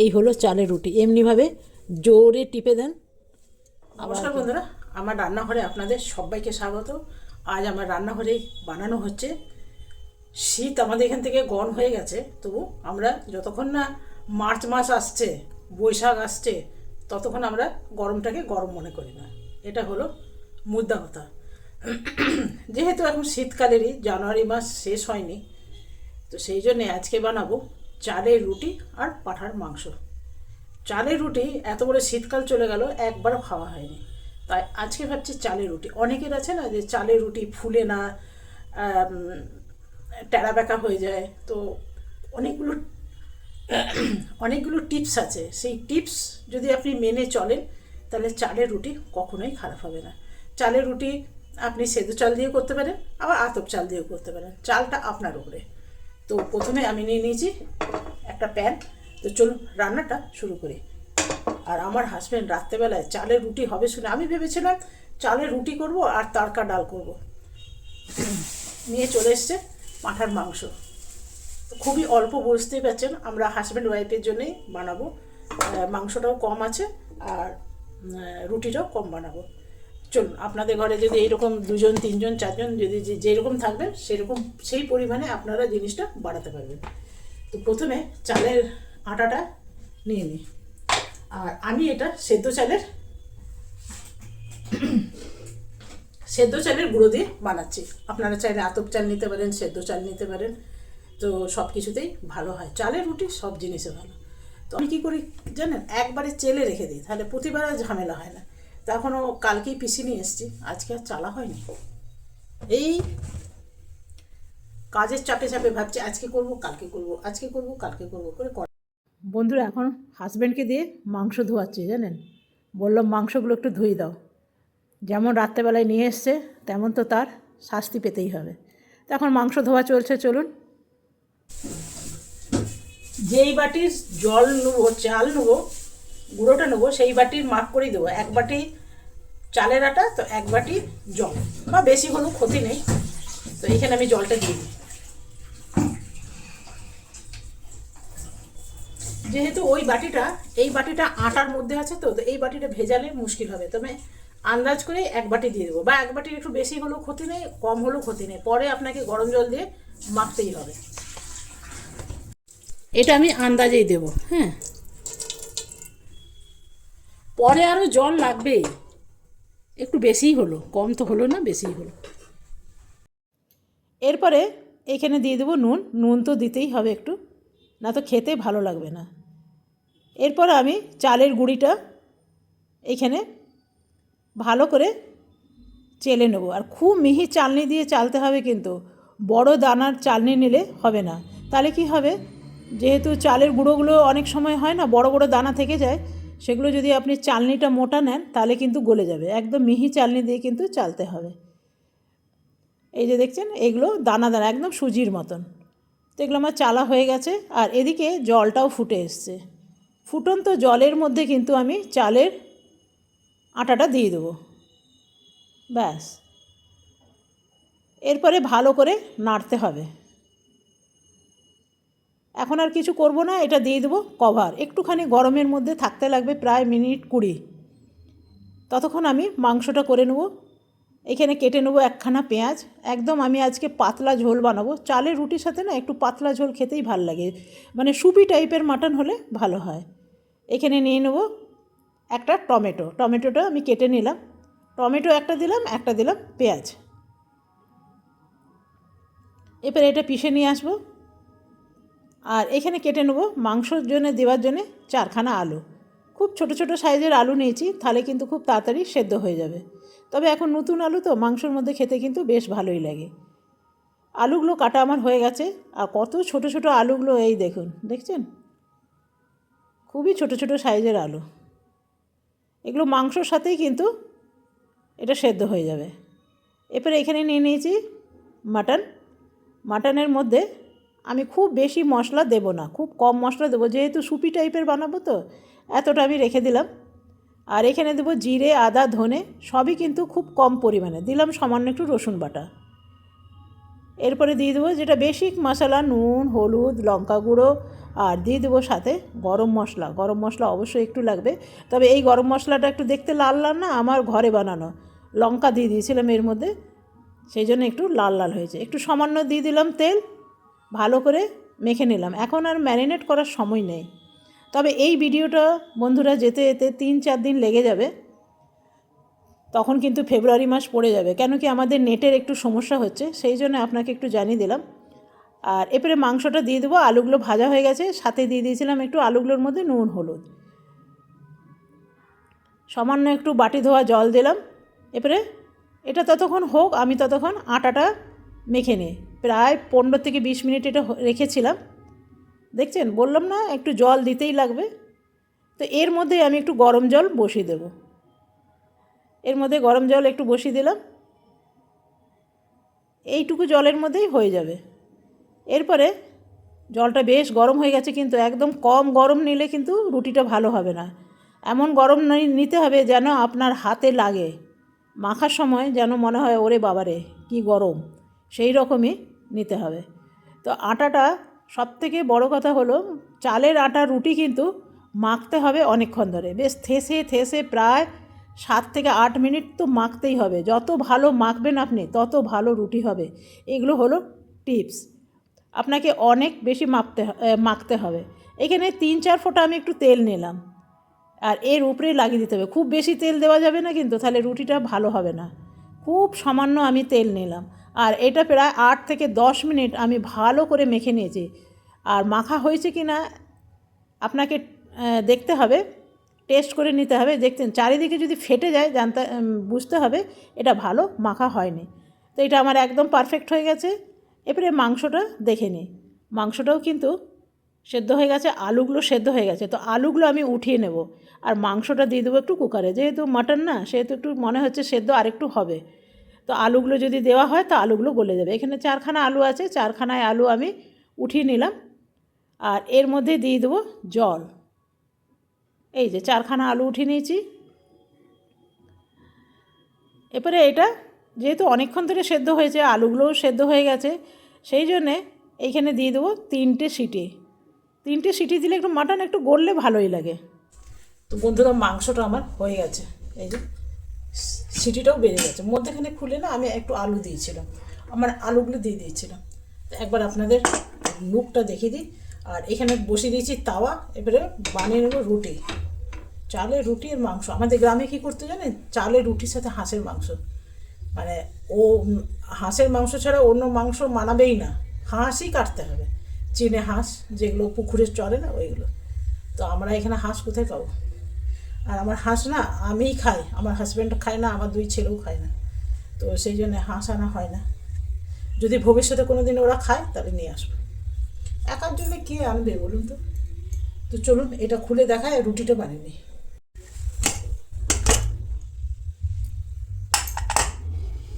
এই হলো চালের রুটি। এমনিভাবে জোরে টিপে দেন। নমস্কার বন্ধুরা, আমার রান্নাঘরে আপনাদের সবাইকে স্বাগত। আজ আমার রান্নাঘরেই বানানো হচ্ছে। শীত আমাদের এখান থেকে গন হয়ে গেছে, তবু আমরা যতক্ষণ না মার্চ মাস আসছে, বৈশাখ আসছে, ততক্ষণ আমরা গরমটাকে গরম মনে করি না। এটা হলো মুদ্রা কথা। যেহেতু এখন শীতকালেরই, জানুয়ারি মাস শেষ হয়নি, তো সেই জন্যে আজকে বানাবো চালের রুটি আর পাঠার মাংস। চালের রুটি এত বড় শীতকাল চলে গেল, একবারও খাওয়া হয়নি। তাই আজকে ভাবছি চালের রুটি। অনেকের আছে না যে চালের রুটি ফুলে না টেরা বেঁকা হয়ে যায়। তো অনেকগুলো অনেকগুলো টিপস আছে। সেই টিপস যদি আপনি মেনে চলেন, তাহলে চালের রুটি কখনোই খারাপ হবে না। চালের রুটি আপনি সেদ্ধ চাল দিয়ে করতে পারেন, আবার আতপ চাল দিয়েও করতে পারেন। চালটা আপনার উপরে। তো প্রথমে আমি নিয়ে নিয়েছি একটা প্যান। তো চলুন রান্নাটা শুরু করি। আর আমার হাজব্যান্ড রাত্রেবেলায় চালের রুটি হবে শুনে আমি ভেবেছিলাম চালের রুটি করব আর তড়কা ডাল করব। নিয়ে চলে এসছে পাঁঠার মাংস। তো খুবই অল্প বুঝতেই পারছেন, আমরা হাজব্যান্ড ওয়াইফের জন্যেই বানাবো। মাংসটাও কম আছে আর রুটিটাও কম বানাবো। চলুন, আপনাদের ঘরে যদি এইরকম দুজন, তিনজন, চারজন যদি যেরকম থাকবে সেরকম সেই পরিমাণে আপনারা জিনিসটা বাড়াতে পারবেন। তো প্রথমে চালের আটাটা নিয়ে নিই। আর আমি এটা সেদ্ধ চালের সেদ্ধ চালের গুঁড়ো দিয়ে বানাচ্ছি। আপনারা চাইলে আতপ চাল নিতে পারেন, সেদ্ধ চাল নিতে পারেন। তো সব কিছুতেই ভালো হয়। চালের রুটি সব জিনিসে ভালো। তো আমি কী করি জানেন? একবারে চেলে রেখে দিই, তাহলে প্রতিবার আর ঝামেলা হয় না। তো এখনও কালকেই পিসি নিয়ে এসেছি। আজকে আর চালা হয়নি। এই কাজের চাপে চাপে ভাবছি, আজকে করব, কালকে করব, আজকে করব, কালকে করব করে বন্ধুরা, এখন হাজব্যান্ডকে দিয়ে মাংস ধোয়াচ্ছি, জানেন? বললাম, মাংসগুলো একটু ধুয়ে দাও। যেমন রাত্রেবেলায় নিয়ে এসছে, তেমন তো তার শাস্তি পেতেই হবে। তো এখন মাংস ধোয়া চলছে, চলুন। যেই বাটির জল নেব, চাল নেব গুঁড়োটা নেব, সেই বাটির মাপ করেই দেবো। এক বাটি চালের আটা, তো এক বাটি জল। বা বেশি কোনো ক্ষতি নেই। তো এখানে আমি জলটা দিয়ে দিই। যেহেতু ওই বাটিটা, এই বাটিটা আটার মধ্যে আছে তো এই বাটিটা ভেজালে মুশকিল হবে। তবে আন্দাজ করে এক বাটি দিয়ে দেবো। বা এক বাটির একটু বেশি হলেও ক্ষতি নেই, কম হলেও ক্ষতি নেই। পরে আপনাকে গরম জল দিয়ে মাখতেই হবে। এটা আমি আন্দাজেই দেব হ্যাঁ? পরে আরও জল লাগবেই একটু বেশিই হলো, কম তো হলো না, বেশিই হলো। এরপরে এখানে দিয়ে দেবো নুন নুন তো দিতেই হবে একটু, না তো খেতে ভালো লাগবে না। এরপর আমি চালের গুঁড়িটা এখানে ভালো করে চেলে নেব। আর খুব মিহি চালনি দিয়ে চালতে হবে কিন্তু, বড় দানার চালনি নিলে হবে না। তাহলে কি হবে, যেহেতু চালের গুঁড়োগুলো অনেক সময় হয় না, বড় বড় দানা থেকে যায় সেগুলো যদি আপনি চালনিটা মোটা নেন, তাহলে কিন্তু গলে যাবে। একদম মিহি চালনি দিয়ে কিন্তু চালতে হবে। এই যে দেখছেন, এগুলো দানা দানা একদম সুজির মতন। তো এগুলো আমার চালা হয়ে গেছে, আর এদিকে জলটাও ফুটে এসছে। ফুটন্ত জলের মধ্যে কিন্তু আমি চালের আটাটা দিয়ে দেবো। ব্যাস। এরপরে ভালো করে নাড়তে হবে। এখন আর কিছু করব না, এটা দিয়ে দেবো কভার একটুখানি গরমের মধ্যে থাকতে লাগবে প্রায় মিনিট কুড়ি। ততক্ষণ আমি মাংসটা করে নেব। এখানে কেটে নেব একখানা পেঁয়াজ। একদম আমি আজকে পাতলা ঝোল বানাবো। চালের রুটির সাথে না একটু পাতলা ঝোল খেতেই ভালো লাগে। মানে সুপি টাইপের মাটন হলে ভালো হয়। এখানে নিয়ে নেব একটা টমেটো। টমেটোটা আমি কেটে নিলাম। টমেটো একটা দিলাম একটা দিলাম পেঁয়াজ। এরপরে এটা পিষে নিয়ে আসব। আর এখানে কেটে নেব মাংসর জন্য, দেওয়ার জন্যে চারখানা আলু। খুব ছোট ছোট সাইজের আলু নিয়েছি তাহলে কিন্তু খুব তাড়াতাড়ি সেদ্ধ হয়ে যাবে। তবে এখন নতুন আলু তো মাংসর মধ্যে খেতে কিন্তু বেশ ভালোই লাগে। আলুগুলো কাটা আমার হয়ে গেছে, আর কত ছোট ছোট আলুগুলো এই দেখুন, দেখছেন? খুবই ছোট ছোট সাইজের আলু। এগুলো মাংসর সাথেই কিন্তু এটা সেদ্ধ হয়ে যাবে। এরপরে এখানে নিয়ে নিয়েছি মাটন। মাটনের মধ্যে আমি খুব বেশি মশলা দেব না, খুব কম মশলা দেবো। যেহেতু সুপি টাইপের বানাবো তো, এতটা আমি রেখে দিলাম। আর এখানে দেবো জিরে, আদা, ধনে, সবই কিন্তু খুব কম পরিমাণে। দিলাম সামান্য একটু রসুন বাটা। এরপরে দিয়ে দেবো যেটা বেসিক মশলা, নুন, হলুদ, লঙ্কা গুঁড়ো, আর দিয়ে দেবো সাথে গরম মশলা। গরম মশলা অবশ্যই একটু লাগবে। তবে এই গরম মশলাটা একটু দেখতে লাল লাল না, আমার ঘরে বানানো। লঙ্কা দিয়ে দিয়েছিলাম এর মধ্যে, সেই জন্য একটু লাল লাল হয়েছে। একটু সামান্য দিয়ে দিলাম তেল ভালো করে মেখে নিলাম। এখন আর ম্যারিনেট করার সময় নেই। তবে এই ভিডিওটা বন্ধুরা যেতে যেতে তিন চার দিন লেগে যাবে। তখন কিন্তু ফেব্রুয়ারি মাস পড়ে যাবে। কেন কি আমাদের নেটের একটু সমস্যা হচ্ছে, সেই জন্য আপনাকে একটু জানিয়ে দিলাম। আর এরপরে মাংসটা দিয়ে দেবো। আলুগুলো ভাজা হয়ে গেছে। সাথে দিয়ে দিয়েছিলাম একটু আলুগুলোর মধ্যে নুন, হলুদ। সামান্য একটু বাটি ধোয়া জল দিলাম। এরপরে এটা ততক্ষণ হোক, আমি ততক্ষণ আটাটা মেখে নিই। প্রায় পনেরো থেকে বিশ মিনিট এটা রেখেছিলাম। দেখছেন? বললাম না, একটু জল দিতেই লাগবে। তো এর মধ্যে আমি একটু গরম জল বসিয়ে দেবো। এর মধ্যে গরম জল একটু বসিয়ে দিলাম। এইটুকু জলের মধ্যেই হয়ে যাবে। এরপরে জলটা বেশ গরম হয়ে গেছে, কিন্তু একদম কম গরম নিলে কিন্তু রুটিটা ভালো হবে না। এমন গরম নিতে হবে যেন আপনার হাতে লাগে। মাখার সময় যেন মনে হয়, ওরে বাবারে, কি গরম! সেই রকমই নিতে হবে। তো আটাটা সবথেকে বড় কথা হলো চালের আটা রুটি কিন্তু মাখতে হবে অনেকক্ষণ ধরে। বেশ থেসে থেসে প্রায় সাত থেকে আট মিনিট তো মাখতেই হবে। যত ভালো মাখবেন আপনি তত ভালো রুটি হবে। এগুলো হলো টিপস। আপনাকে অনেক বেশি এ, মাখতে হবে। এখানে তিন চার ফোঁটা আমি একটু তেল নিলাম। আর এর উপরে লাগিয়ে দিতে হবে। খুব বেশি তেল দেওয়া যাবে না কিন্তু তাহলে রুটিটা ভালো হবে না। খুব সামান্য আমি তেল নিলাম। আর এটা প্রায় আট থেকে দশ মিনিট আমি ভালো করে মেখে নিয়েছি। আর মাখা হয়েছে কি না, আপনাকে দেখতে হবে, টেস্ট করে নিতে হবে। দেখতেন চারিদিকে যদি ফেটে যায়, জানতে বুঝতে হবে, এটা ভালো মাখা হয়নি। তো এটা আমার একদম পারফেক্ট হয়ে গেছে। এরপরে মাংসটা দেখে নিই। মাংসটাও কিন্তু সেদ্ধ হয়ে গেছে, আলুগুলো সেদ্ধ হয়ে গেছে। তো আলুগুলো আমি উঠিয়ে নেব। আর মাংসটা দিয়ে দেবো একটু কুকারে যেহেতু মাটন না, সেহেতু একটু মনে হচ্ছে সেদ্ধ আরেকটু হবে। তো আলুগুলো যদি দেওয়া হয় তো আলুগুলো গলে যাবে। এখানে চারখানা আলু আছে, চারখানায় আলু আমি উঠিয়ে নিলাম। আর এর মধ্যে দিয়ে দেবো জল। এই যে চারখানা আলু উঠিয়ে নিয়েছি। এরপরে এটা যেহেতু অনেকক্ষণ ধরে সেদ্ধ হয়েছে, আলুগুলোও সেদ্ধ হয়ে গেছে, সেই জন্যে এইখানে দিয়ে দেবো তিনটে সিটি। তিনটে সিটি দিলে একটু মাটন একটু গড়লে ভালোই লাগে। তো বন্ধুরা, মাংসটা আমার হয়ে গেছে। এই যে সিটিটাও বেড়ে গেছে। মধ্যেখানে খুলে না আমি একটু আলু দিয়েছিলাম। আমার আলুগুলো দিয়ে দিয়েছিলাম। একবার আপনাদের লুকটা দেখিয়ে দিই। আর এখানে বসিয়ে দিয়েছি তাওয়া, এবারে বানিয়ে নেব রুটি। চালের রুটি আর মাংস। আমাদের গ্রামে কী করতে জানেন? চালের রুটির সাথে হাঁসের মাংস। মানে ও হাঁসের মাংস ছাড়া অন্য মাংস মানাবেই না। হাঁসই কাটতে হবে। চিনে হাঁস, যেগুলো পুকুরে চলে না, ওইগুলো। তো আমরা এখানে হাঁস কোথায় পাবো? আর আমার হাঁস না, আমিই খাই। আমার হাজব্যান্ড খায় না, আমার দুই ছেলেও খায় না। তো সেই জন্য হাঁস আনা হয় না। যদি ভবিষ্যতে কোনো দিন ওরা খায়, তাহলে নিয়ে আসব। একার জন্য কে আনবে বলুন তো? তো চলুন, এটা খুলে দেখায়, রুটিটা বানিয়ে নিই।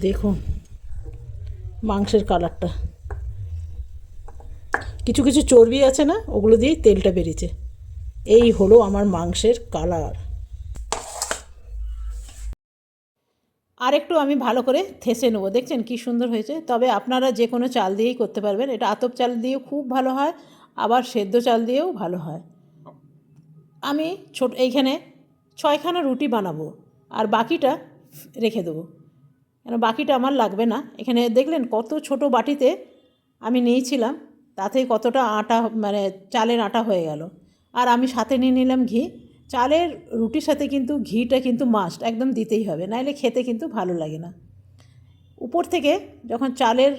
দেখুন, মাংসের কালারটা। কিছু কিছু চর্বি আছে না, ওগুলো দিয়েই তেলটা বেরিয়েছে। এই হলো আমার মাংসের কালার। আর একটু আমি ভালো করে থেসে নেব। দেখছেন কি সুন্দর হয়েছে? তবে আপনারা যে কোনো চাল দিয়েই করতে পারবেন। এটা আতপ চাল দিয়েও খুব ভালো হয়, আবার সেদ্ধ চাল দিয়েও ভালো হয়। আমি ছোট, এইখানে ছয়খানা রুটি বানাবো আর বাকিটা রেখে দেবো। কেন বাকিটা আমার লাগবে না। এখানে দেখলেন কত ছোট বাটিতে আমি নিয়েছিলাম, তাতেই কতটা আটা মানে চালের আটা হয়ে গেল। আর আমি সাথে নিয়ে নিলাম ঘি। চালের রুটির সাথে কিন্তু ঘিটা কিন্তু মাস্ট একদম দিতেই হবে। নাহলে খেতে কিন্তু ভালো লাগে না। উপর থেকে যখন চালের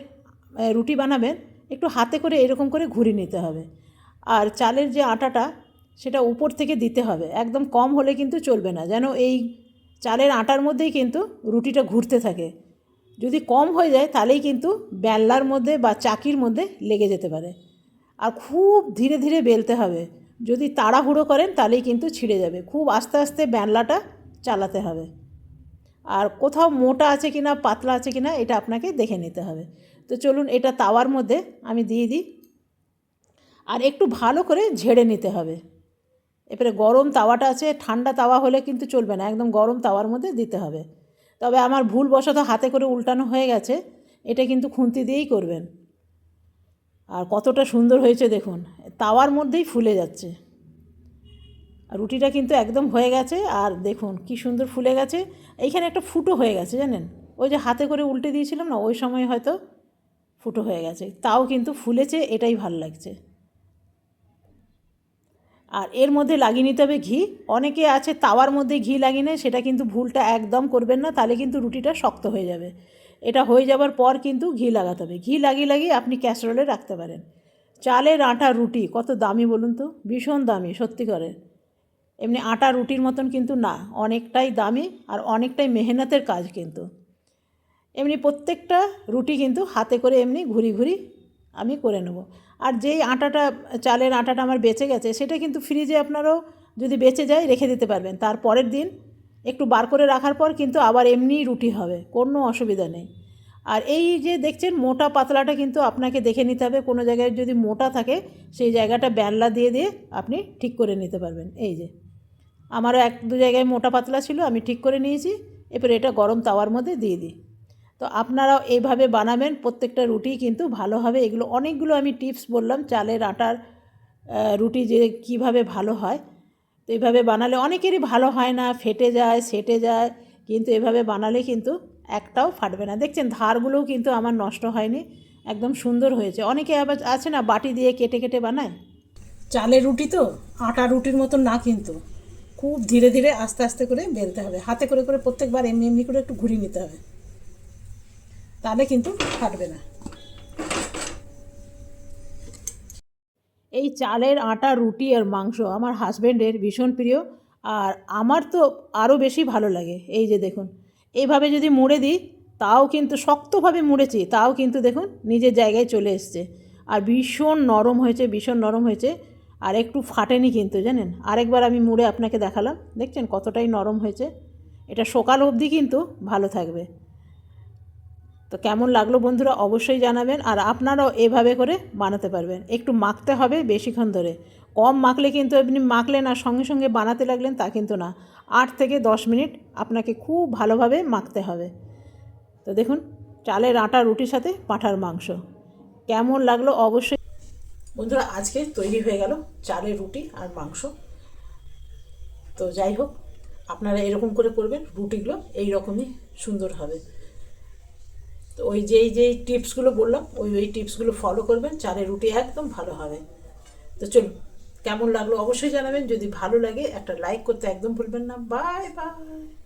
রুটি বানাবেন, একটু হাতে করে এরকম করে ঘুরিয়ে নিতে হবে। আর চালের যে আটাটা, সেটা উপর থেকে দিতে হবে। একদম কম হলে কিন্তু চলবে না। যেন এই চালের আটার মধ্যেই কিন্তু রুটিটা ঘুরতে থাকে। যদি কম হয়ে যায়, তাহলেই কিন্তু বেল্লার মধ্যে বা চাকির মধ্যে লেগে যেতে পারে। আর খুব ধীরে ধীরে বেলতে হবে। যদি তাড়াহুড়ো করেন তাহলেই কিন্তু ছিঁড়ে যাবে। খুব আস্তে আস্তে বেলনাটা চালাতে হবে। আর কোথাও মোটা আছে কি না পাতলা আছে কি না এটা আপনাকে দেখে নিতে হবে। তো চলুন এটা তাওয়ার মধ্যে আমি দিয়ে দিই। আর একটু ভালো করে ঝেড়ে নিতে হবে। এরপরে গরম তাওয়াটা আছে, ঠান্ডা তাওয়া হলে কিন্তু চলবে না, একদম গরম তাওয়ার মধ্যে দিতে হবে। তবে আমার ভুলবশত হাতে করে উল্টানো হয়ে গেছে, এটা কিন্তু খুন্তি দিয়েই করবেন। আর কতটা সুন্দর হয়েছে দেখুন, তাওয়ার মধ্যেই ফুলে যাচ্ছে। রুটিটা কিন্তু একদম হয়ে গেছে, আর দেখুন কি সুন্দর ফুলে গেছে। এইখানে একটা ফুটো হয়ে গেছে, জানেন? ওই যে হাতে করে উল্টে দিয়েছিলাম না, ওই সময় হয়তো ফুটো হয়ে গেছে। তাও কিন্তু ফুলেছে, এটাই ভালো লাগছে। আর এর মধ্যে লাগিয়ে নিতে হবে ঘি। অনেকে আছে তাওয়ার মধ্যে ঘি লাগিয়ে নেয়, সেটা কিন্তু ভুলটা একদম করবেন না, তাহলে কিন্তু রুটিটা শক্ত হয়ে যাবে। এটা হয়ে যাবার পর কিন্তু ঘি লাগাতে হবে। ঘি লাগিয়ে লাগিয়ে আপনি ক্যাসরোলে রাখতে পারেন। চালের আটা রুটি, কত দামি বলুন তো? ভীষণ দামি, সত্যি করে। এমনি আটা রুটির মতন কিন্তু না, অনেকটাই দামি আর অনেকটাই মেহনতের কাজ কিন্তু। এমনি প্রত্যেকটা রুটি কিন্তু হাতে করে এমনি ঘুরি ঘুরি আমি করে নেব। আর যেই আটাটা, চালের আটাটা আমার বেঁচে গেছে, সেটা কিন্তু ফ্রিজে আপনারাও যদি বেঁচে যায় রেখে দিতে পারবেন। তার পরের দিন একটু বার করে রাখার পর কিন্তু আবার এমনিই রুটি হবে, কোনো অসুবিধা নেই। আর এই যে দেখছেন মোটা পাতলাটা কিন্তু আপনাকে দেখে নিতে হবে, কোনো জায়গায় যদি মোটা থাকে সেই জায়গাটা ব্যানলা দিয়ে দিয়ে আপনি ঠিক করে নিতে পারবেন। এই যে, আমারও এক দু জায়গায় মোটা পাতলা ছিল, আমি ঠিক করে নিয়েছি, এরপরে এটা গরম তাওয়ার মধ্যে দিয়ে দিই। তো আপনারাও এইভাবে বানাবেন, প্রত্যেকটা রুটি কিন্তু ভালো হবে। এগুলো অনেকগুলো আমি টিপস বললাম, চালের আটার রুটি যে কীভাবে ভালো হয় তো এইভাবে বানালে অনেকেরই ভালো হয় না, ফেটে যায়, সেটে যায়, কিন্তু এভাবে বানালে কিন্তু একটাও ফাটবে না। দেখছেন, ধারগুলোও কিন্তু আমার নষ্ট হয়নি, একদম সুন্দর হয়েছে। অনেকে আবার আছে না, বাটি দিয়ে কেটে কেটে বানায়। চালের রুটি তো, আটা রুটির মতন না কিন্তু। খুব ধীরে ধীরে আস্তে আস্তে করে বেলতে হবে। হাতে করে করে প্রত্যেকবার এমনি এমনি করে একটু ঘুরিয়ে নিতে হবে। তাহলে কিন্তু ফাটবে না। এই চালের আটা, রুটি আর মাংস আমার হাজব্যান্ডের ভীষণ প্রিয়। আর আমার তো আরও বেশি ভালো লাগে। এই যে দেখুন এইভাবে যদি মুড়ে দিই, তাও কিন্তু শক্তভাবে মুড়েছি, তাও কিন্তু দেখুন নিজের জায়গায় চলে এসছে। আর ভীষণ নরম হয়েছে, ভীষণ নরম হয়েছে। আর একটু ফাটেনি কিন্তু, জানেন? আরেকবার আমি মুড়ে আপনাকে দেখালাম। দেখছেন কতটাই নরম হয়েছে? এটা সকাল অবধি কিন্তু ভালো থাকবে। তো কেমন লাগল বন্ধুরা অবশ্যই জানাবেন আর আপনারাও এভাবে করে বানাতে পারবেন। একটু মাখতে হবে বেশিক্ষণ ধরে। কম মাখলে কিন্তু আপনি মাখলেন আর সঙ্গে সঙ্গে বানাতে লাগলেন তা কিন্তু না। আট থেকে দশ মিনিট আপনাকে খুব ভালোভাবে মাখতে হবে। তো দেখুন, চালের আটা, রুটির সাথে পাঁঠার মাংস। কেমন লাগল অবশ্যই বন্ধুরা, আজকে তৈরি হয়ে গেল চালের রুটি আর মাংস। তো যাই হোক, আপনারা এরকম করে করবেন, রুটিগুলো এই রকমই সুন্দর হবে। তো ওই যেই যেই টিপসগুলো বললাম, ওই ওই টিপসগুলো ফলো করবেন, চালের রুটি একদম ভালো হবে। তো চলুন, কেমন লাগল অবশ্যই জানাবেন, যদি ভালো লাগে একটা লাইক করতে একদম ভুলবেন না। Bye bye